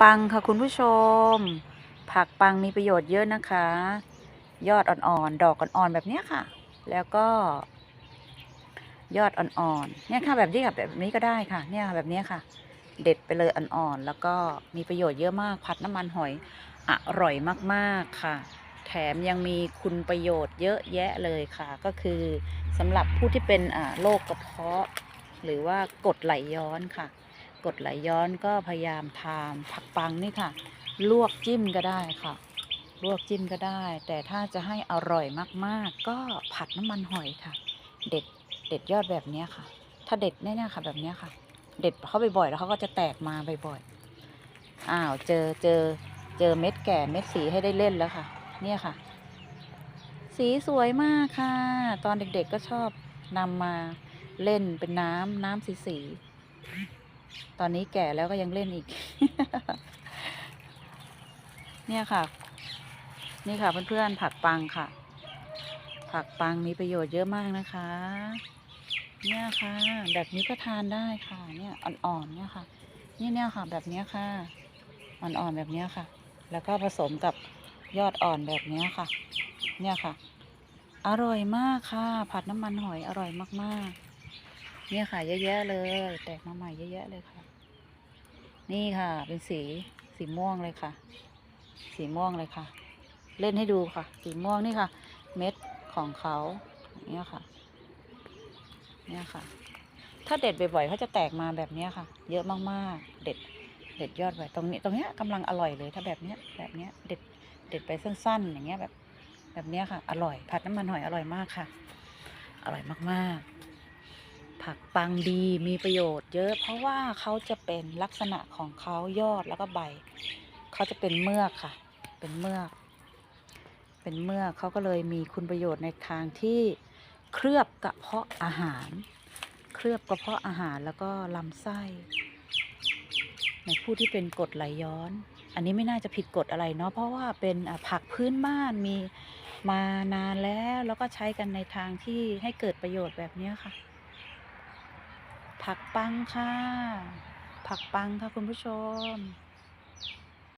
ปังค่ะคุณผู้ชม ผักปังมีประโยชน์เยอะนะคะ ยอดอ่อนๆ ดอกอ่อนๆ แบบนี้ค่ะ แล้วก็ ยอดอ่อนๆ เนี่ยค่ะแบบนี้กับแบบนี้ก็ได้ค่ะ เนี่ยแบบนี้ค่ะ เด็ดไปเลยอ่อนๆ แล้วก็มีประโยชน์เยอะมาก ผัดน้ำมันหอยอร่อยมากๆค่ะ แถมยังมีคุณประโยชน์เยอะแยะเลยค่ะ ก็คือสำหรับผู้ที่เป็นโรคกระเพาะ หรือว่ากดไหลย้อนค่ะ กดไหลย้อนก็พยายามทานผักปังนี่ค่ะ ลวกจิ้มก็ได้ค่ะ ลวกจิ้มก็ได้ แต่ถ้าจะให้อร่อยมากๆ ก็ผัดน้ำมันหอยค่ะ เด็ดเด็ดยอดแบบนี้ค่ะ ถ้าเด็ดเนี่ยๆค่ะแบบนี้ค่ะ เด็ดเขาบ่อยๆแล้วเขาก็จะแตกมาบ่อยๆอ้าวเจอเจอเจอเม็ดแก่เม็ดสีให้ได้เล่นแล้วค่ะ เนี่ยค่ะ สีสวยมากค่ะ ตอนเด็กๆก็ชอบนำมาเล่นเป็นน้ำน้ำสีสี ตอนนี้แก่แล้วก็ยังเล่นอีก เนี่ยค่ะ นี่ค่ะเพื่อนๆผักปังค่ะ ผักปังมีประโยชน์เยอะมากนะคะ เนี่ยค่ะ แบบนี้ก็ทานได้ค่ะ เนี่ยอ่อนๆเนี่ยค่ะ นี่เนี่ยค่ะ แบบนี้ค่ะ อ่อนๆแบบนี้ค่ะ แล้วก็ผสมกับยอดอ่อนแบบนี้ค่ะ เนี่ยค่ะ อร่อยมากค่ะ ผัดน้ำมันหอยอร่อยมากๆ นี่ยค่ะเยอะแยะเลย แตกมาใหม่เยอะแยะเลยค่ะ นี่ค่ะ เป็นสีสีม่วงเลยค่ะ สีม่วงเลยค่ะ เล่นให้ดูค่ะ สีม่วงนี่ค่ะ เม็ดของเขาอย่างเนี่ยค่ะ เนี่ยค่ะ ถ้าเด็ดบ่อยๆเขาจะแตกมาแบบเนี้ยค่ะ เยอะมากๆ เด็ด เด็ดยอดไว้ตรงนี้ ตรงเนี้ยกำลังอร่อยเลย ถ้าแบบเนี้ย แบบเนี้ย เด็ด เด็ดไปสั้นๆ อย่างเงี้ยแบบ แบบเนี้ยค่ะ อร่อย ผัดน้ำมันหอยอร่อยมากค่ะ อร่อยมากๆ ผักปังดีมีประโยชน์เยอะ เพราะว่าเขาจะเป็นลักษณะของเขายอดแล้วก็ใบเขาจะเป็นเมือกค่ะ เป็นเมือก เป็นเมือกเขาก็เลยมีคุณประโยชน์ในทางที่เคลือบกระเพาะอาหาร เคลือบกระเพาะอาหารแล้วก็ลำไส้ ในผู้ที่เป็นกรดไหลย้อน อันนี้ไม่น่าจะผิดกฎอะไรเนาะเพราะว่าเป็นผักพื้นบ้านมีมานานแล้วแล้วก็ใช้กันในทางที่ให้เกิดประโยชน์แบบนี้ค่ะ ผักปังค่ะ ผักปังค่ะคุณผู้ชม